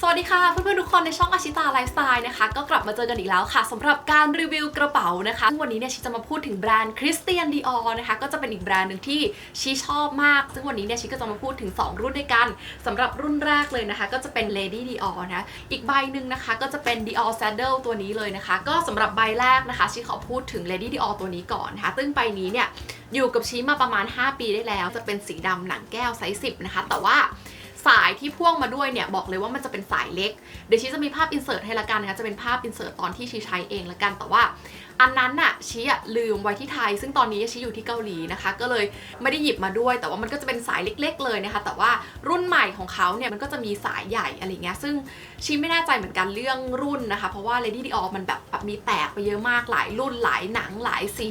สวัสดีค่ะเพื่อนๆทุกคนในช่องอาชิตาไลฟ์สไตล์นะคะก็กลับมาเจอกันอีกแล้วค่ะสำหรับการรีวิวกระเป๋านะคะซึ่งวันนี้เนี่ยชิจะมาพูดถึงแบรนด์คริสเตียนดีออนะคะก็จะเป็นอีกแบรนด์หนึ่งที่ชีชอบมาก ซึ่งวันนี้เนี่ยชิก็จะมาพูดถึง 2 รุ่นด้วยกันสำหรับรุ่นแรกเลยนะคะ ก็จะเป็น Lady Dior นะอีกใบหนึ่งนะคะก็จะเป็น Dior Saddle ตัวนี้เลยนะคะ ก็สำหรับใบแรกนะคะชิขอพูดถึง Lady Dior ตัวนี้ก่อนนะคะซึ่งใบนี้เนี่ยอยู่กับชีมาประมาณ 5 ปีได้แล้ว จะเป็นสีดำหนังแก้วไซส์10นะคะแต่ว่า สายที่พ่วงมาด้วยเนี่ยบอกเลยว่ามันจะเป็นสายเล็ก เดี๋ยวชีจะมีภาพอินเสิร์ตให้ละกันนะคะจะเป็นภาพอินเสิร์ตตอนที่ชีใช้เองละกันแต่ว่า อันนั้นน่ะชีอะลืมไว้ที่ไทย ซึ่งตอนนี้ชีอยู่ที่เกาหลีนะคะ ก็เลยไม่ได้หยิบมาด้วย แต่ว่ามันก็จะเป็นสายเล็ก ๆ เลยนะคะ แต่ว่ารุ่นใหม่ของเขาเนี่ยมันก็จะมีสายใหญ่อะไรเงี้ยซึ่งชีไม่แน่ใจเหมือนกันเรื่องรุ่นนะคะ เพราะว่า Lady Dior มันแบบแบบมีแตกไปเยอะมากหลายรุ่นหลายหนังหลายสี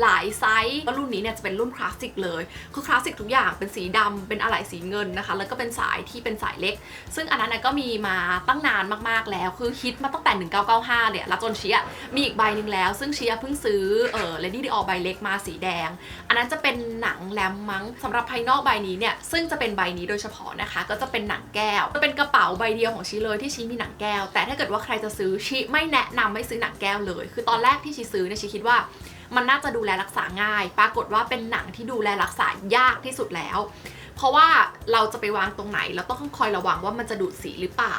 หลายไซส์แล้วรุ่นนี้เนี่ยจะเป็นรุ่นคลาสสิกเลยคือคลาสสิกทุกอย่างเป็นสีดำเป็นอะไหล่สีเงินนะคะ แล้วก็เป็นสายที่เป็นสายเล็ก ซึ่งอันนั้นก็มีมาตั้งนานมากๆแล้ว คือฮิตมาตั้งแต่ 1995เนี่ยแล้วจนชียมีอีกใบหนึ่งแล้วซึ่งเชียเพิ่งซื้อเออ Lady Dior ใบเล็กมาสีแดง อันนั้นจะเป็นหนังแลมมั้งสำหรับภายนอกใบนี้เนี่ยซึ่งจะเป็นใบนี้โดยเฉพาะนะคะ ก็จะเป็นหนังแก้วจะเป็นกระเป๋าใบเดียวของชีเลยที่ชีมีหนังแก้ว แต่ถ้าเกิดว่าใครจะซื้อชีไม่แนะนำไม่ซื้อหนังแก้วเลย คือตอนแรกที่ชีซื้อเนี่ยชีคิดว่ามันน่าจะดูแลรักษาง่าย ปรากฏว่าเป็นหนังที่ดูแลรักษายากที่สุดแล้ว เพราะว่าเราจะไปวางตรงไหน เราต้องคอยระวังว่ามันจะดูดสีหรือเปล่า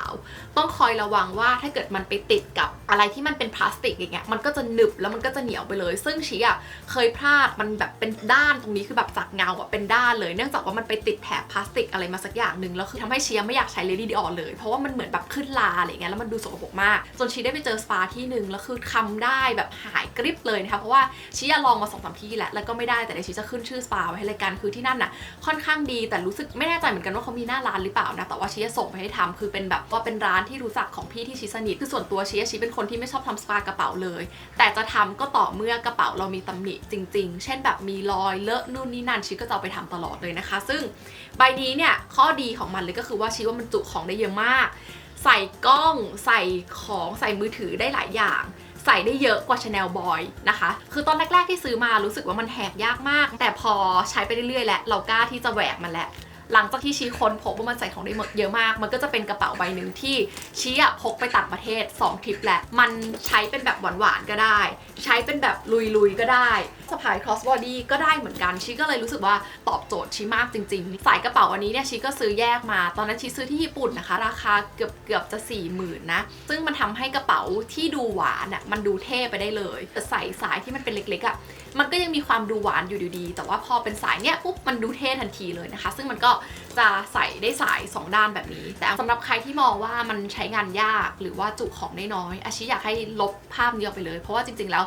ต้องคอยระวังว่าถ้าเกิดมันไปติดกับ อะไรที่มันเป็นพลาสติกอย่างเงี้ยมันก็จะหนึบแล้วมันก็จะเหนียวไปเลย ซึ่งชีอะเคยพลาดมันแบบเป็นด้านตรงนี้คือแบบจากเงาอะเป็นด้านเลย เนื่องจากว่ามันไปติดแถบพลาสติกอะไรมาสักอย่างหนึ่งแล้วคือทำให้ชียไม่อยากใช้ Lady Dior เลย เพราะว่ามันเหมือนแบบขึ้นลาอะไรเงี้ยแล้วมันดูสกปรกมากจนชีได้ไปเจอสปาที่หนึ่งแล้วคือทำได้แบบหายกริบเลยนะคะเพราะว่าชีอะลองมาสองสามที่แหละแล้วก็ไม่ได้แต่เดี๋ยวชีจะขึ้นชื่อสปาไว้ให้รายการคือที่นั่นน่ะค่อนข้างดีแต่รู้สึกไม่แน่ใจเหมือนกันว่าเขามีหน้าร้านหรือเปล่านะแต่ว่าชีจะส่งไปให้ทำคือเป็นแบบว่าเป็นร้านที่รู้จักของพี่ที่ชีสนิทคือส่วนตัวชีชีเป็นคนที่ไม่ชอบทำสปากระเป๋าเลย แต่จะทำก็ต่อเมื่อกระเป๋าเรามีตำหนิจริง ๆ เช่นแบบมีรอยเลอะนู่นนี่นั่นชีก็จะเอาไปทำตลอดเลยนะคะ ซึ่งใบนี้เนี่ยข้อดีของมันเลยก็คือว่าชีว่ามันจุของได้เยอะมาก ใส่กล้องใส่ของใส่มือถือได้หลายอย่างใส่ได้เยอะกว่า Chanel Boy นะคะ คือตอนแรก ๆ ที่ซื้อมารู้สึกว่ามันแหกยากมาก แต่พอใช้ไปเรื่อยๆ แล้วเรากล้าที่จะแหวกมันแล้ว หลังจากที่ชี้ค้นพบว่ามันใส่ของได้เยอะมาก มันก็จะเป็นกระเป๋าใบหนึ่งที่ชี้อะพกไปต่างประเทศ2ทริปแหละ มันใช้เป็นแบบหวานๆก็ได้ ใช้เป็นแบบลุยๆก็ได้สะพาย cross body ก็ได้เหมือนกันชีก็เลยรู้สึกว่าตอบโจทย์ชีมากจริงๆ สายกระเป๋าอันนี้เนี่ยชีก็ซื้อแยกมา ตอนนั้นชีซื้อที่ญี่ปุ่นนะคะ ราคาเกือบเกือบจะ4ี่หมื่นนะ ซึ่งมันทำให้กระเป๋าที่ดูหวานอะมันดูเท่ไปได้เลยแต่ใส่สายที่มันเป็นเล็กๆอะ มันก็ยังมีความดูหวานอยู่ดีๆแต่ว่าพอเป็นสายเนี้ยปุ๊บมันดูเท่ทันทีเลยนะคะ ซึ่งมันก็จะใส่ได้สาย 2 ด้านแบบนี้ แต่สำหรับใครที่มองว่ามันใช้งานยากหรือว่าจุของได้น้อยอาชิอยากให้ลบภาพนี้ออกไปเลย เพราะว่าจริง ๆ แล้ว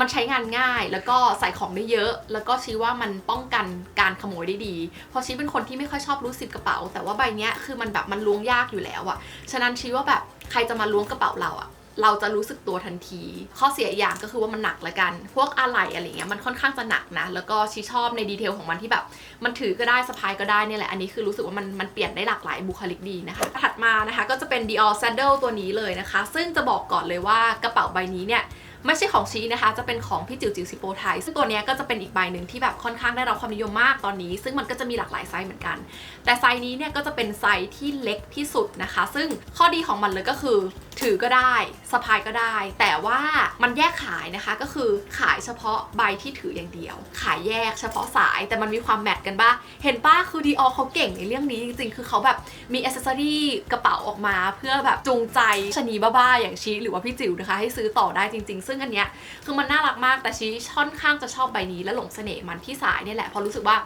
มันใช้งานง่ายแล้วก็ใส่ของได้เยอะ แล้วก็ชี้ว่ามันป้องกันการขโมยได้ดี เพราะชี้เป็นคนที่ไม่ค่อยชอบรูดซิปกระเป๋า แต่ว่าใบเนี้ยคือมันแบบมันล้วงยากอยู่แล้วอะฉะนั้นชี้ว่าแบบใครจะมาล้วงกระเป๋าเราอะ เราจะรู้สึกตัวทันที ข้อเสียอย่างก็คือว่ามันหนักละกัน พวกอะไหล่อะไรเงี้ยมันค่อนข้างจะหนักนะ แล้วก็ชีชอบในดีเทลของมันที่แบบ มันถือก็ได้สะพายก็ได้เนี่ยแหละ อันนี้คือรู้สึกว่ามันมันเปลี่ยนได้หลากหลายบุคลิกดีนะคะ ถัดมานะคะก็จะเป็น Dior Saddle ตัวนี้เลยนะคะ ซึ่งจะบอกก่อนเลยว่ากระเป๋าใบนี้เนี่ย ไม่ใช่ของชีนะคะ จะเป็นของพี่จิ๋วจิ๋วซิโปไทยซึ่งตัวนี้ก็จะเป็นอีกใบหนึ่งที่แบบค่อนข้างได้รับความนิยมมากตอนนี้ ซึ่งมันก็จะมีหลากหลายไซส์เหมือนกัน แต่ไซส์นี้เนี่ยก็จะเป็นไซส์ที่เล็กที่สุดนะคะ ซึ่งข้อดีของมันเลยก็คือ ถือก็ได้สะพายก็ได้ แต่ว่ามันแยกขายนะคะก็คือขายเฉพาะใบที่ถืออย่างเดียว ขายแยกเฉพาะสายแต่มันมีความแมทกันบ้างเห็นป้าคือดีออเขาเก่งในเรื่องนี้จริงๆ คือเขาแบบมีอ c เซสซอรี่กระเป๋าออกมา เพื่อแบบจูงใจชะนีบ้าๆอย่างชีหรือว่าพี่จิ๋วนะคะ ให้ซื้อต่อได้จริงๆซึ่งอันเนี้ยคือมันน่ารักมากแต่ชีค่อนข้างจะชอบใบนี้และหลงเสน่ห์มันที่สายเนี่ยแหละเพราะรู้สึกว่า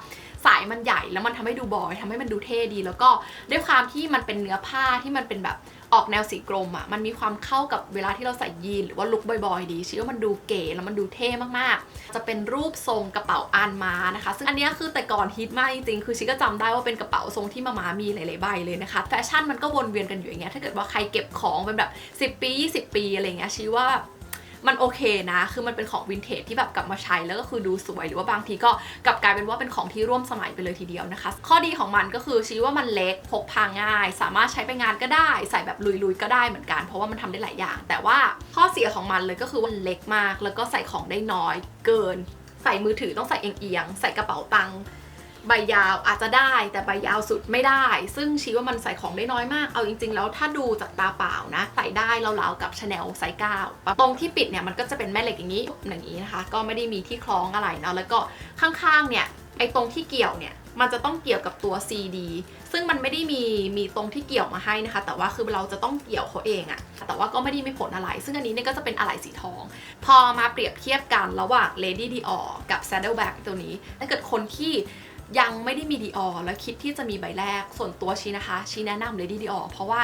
สายมันใหญ่แล้วมันทำให้ดูบอยทำให้มันดูเท่ดี แล้วก็ด้วยความที่มันเป็นเนื้อผ้าที่มันเป็นแบบออกแนวสีกรมอะ่ะมันมีความเข้ากับเวลาที่เราใส่ยีนหรือว่าลุคบอยๆดีชีว่ามันดูเก๋แล้วมันดูเท่มากๆ จะเป็นรูปทรงกระเป๋าอานมานะคะ ซึ่งอันนี้คือแต่ก่อนฮิตมากจริงๆ คือชีก็จำได้ว่าเป็นกระเป๋าทรงที่มามามีหลายๆใบเลยนะคะแฟชั่นมันก็วนเวียนกันอยู่อย่างเงี้ยถ้าเกิดว่าใครเก็บของเป็นแบบ 10 ปี 20 ปีอะไรเงี้ยชีว่า มันโอเคนะ คือมันเป็นของวินเทจที่แบบกลับมาใช้แล้วก็คือดูสวย หรือว่าบางทีก็กลับกลายเป็นว่าเป็นของที่ร่วมสมัยไปเลยทีเดียวนะคะ ข้อดีของมันก็คือชี้ว่ามันเล็กพกพาง่าย สามารถใช้ไปงานก็ได้ ใส่แบบลุยๆก็ได้เหมือนกัน เพราะว่ามันทำได้หลายอย่าง แต่ว่าข้อเสียของมันเลยก็คือว่ามันเล็กมาก แล้วก็ใส่ของได้น้อย เกิน ใส่มือถือต้องใส่เอียงๆใส่กระเป๋าตังค์ ใบยาวอาจจะได้แต่ใบยาวสุดไม่ได้ ซึ่งชี้ว่ามันใส่ของได้น้อยมาก เอาจริง ๆ แล้วถ้าดูจากตาเปล่านะ ใส่ได้เราๆกับชาแนลไซส์เก้าตรงที่ปิดเนี่ยมันก็จะเป็นแม่เหล็กอย่างนี้อย่างนี้นะคะ ก็ไม่ได้มีที่คล้องอะไรเนาะแล้วก็ข้างๆเนี่ยไอ้ตรงที่เกี่ยวเนี่ยมันจะต้องเกี่ยวกับตัว CD ซึ่งมันไม่ได้มีมีตรงที่เกี่ยวมาให้นะคะ แต่ว่าคือเราจะต้องเกี่ยวเขาเองอะแต่ว่าก็ไม่ได้มีผลอะไร ซึ่งอันนี้เนี่ยก็จะเป็นอะไหล่สีทอง พอมาเปรียบเทียบกันระหว่าง Lady Dior กับ Saddleback ตัวนี้ ถ้าเกิดคนที่ ยังไม่ได้มี Dior แล้วคิดที่จะมีใบแรกส่วนตัวชีนะคะชีแนะนำ Lady Dior เพราะว่า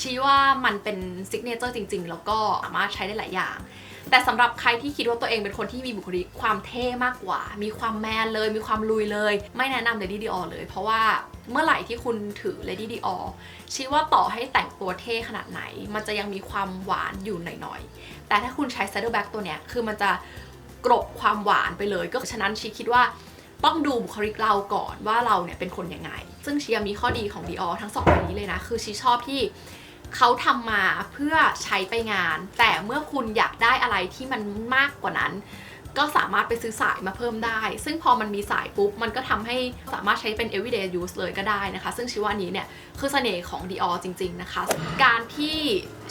ชีว่ามันเป็นซิกเนเจอร์จริง ๆ แล้วก็สามารถใช้ได้หลายอย่าง แต่สำหรับใครที่คิดว่าตัวเองเป็นคนที่มีบุคลิกความเท่มากกว่า มีความแมนเลย มีความลุยเลย ไม่แนะนำ Lady Dior เลย เพราะว่าเมื่อไหร่ที่คุณถือ Lady Dior ชี้ว่าต่อให้แต่งตัวเท่ขนาดไหน มันจะยังมีความหวานอยู่หน่อยๆ แต่ถ้าคุณใช้ Saddleback ตัวเนี้ยคือมันจะกรบความหวานไปเลย ก็ฉะนั้นชีคิดว่า ต้องดูบุคลิกเราก่อนว่าเราเนี่ยเป็นคนยังไง ซึ่งชีมีข้อดีของ Dior ทั้งสองใบนี้เลยนะ คือชีชอบที่เขาทำมาเพื่อใช้ไปงาน แต่เมื่อคุณอยากได้อะไรที่มันมากกว่านั้น ก็สามารถไปซื้อสายมาเพิ่มได้ ซึ่งพอมันมีสายปุ๊บ มันก็ทำให้สามารถใช้เป็น everyday use เลยก็ได้นะคะ ซึ่งชิว่านี้เนี่ย คือเสน่ห์ของ Dior จริง ๆ นะคะ การที่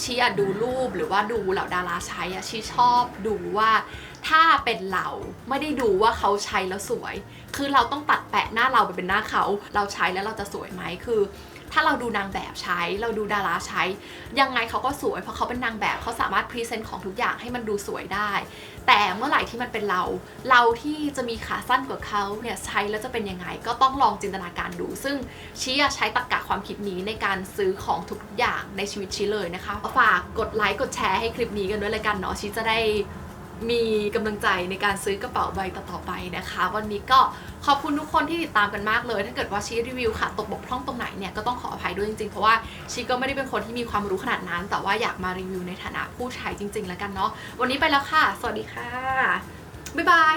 ชีอะดูรูปหรือว่าดูเหล่าดาราใช้อะชีชอบดูว่า ถ้าเป็นเราไม่ได้ดูว่าเขาใช้แล้วสวย คือเราต้องตัดแปะหน้าเราไปเป็นหน้าเขา เราใช้แล้วเราจะสวยไหมคือ ถ้าเราดูนางแบบใช้ เราดูดาราใช้ ยังไงเขาก็สวยเพราะเขาเป็นนางแบบเขาสามารถพรีเซนต์ของทุกอย่างให้มันดูสวยได้ แต่เมื่อไหร่ที่มันเป็นเรา เราที่จะมีขาสั้นกว่าเขาเนี่ยใช้แล้วจะเป็นยังไง ก็ต้องลองจินตนาการดู ซึ่งชี้ใช้ตรรกะความคิดนี้ในการซื้อของทุกอย่างในชีวิตชี้เลยนะคะฝากกดไลค์กดแชร์ให้คลิปนี้กันด้วยเลยกันเนาะชี้จะได้ มีกำลังใจในการซื้อกระเป๋าใบต่อๆไปนะคะ วันนี้ก็ขอบคุณทุกคนที่ติดตามกันมากเลย ถ้าเกิดว่าชีรีวิวค่ะ ตกบกพร่องตรงไหนเนี่ยก็ต้องขออภัยด้วยจริงๆ เพราะว่าชีก็ไม่ได้เป็นคนที่มีความรู้ขนาดนั้น แต่ว่าอยากมารีวิวในฐานะผู้ใช้จริง ๆ แล้วกันเนาะวันนี้ไปแล้วค่ะ สวัสดีค่ะบ๊ายบาย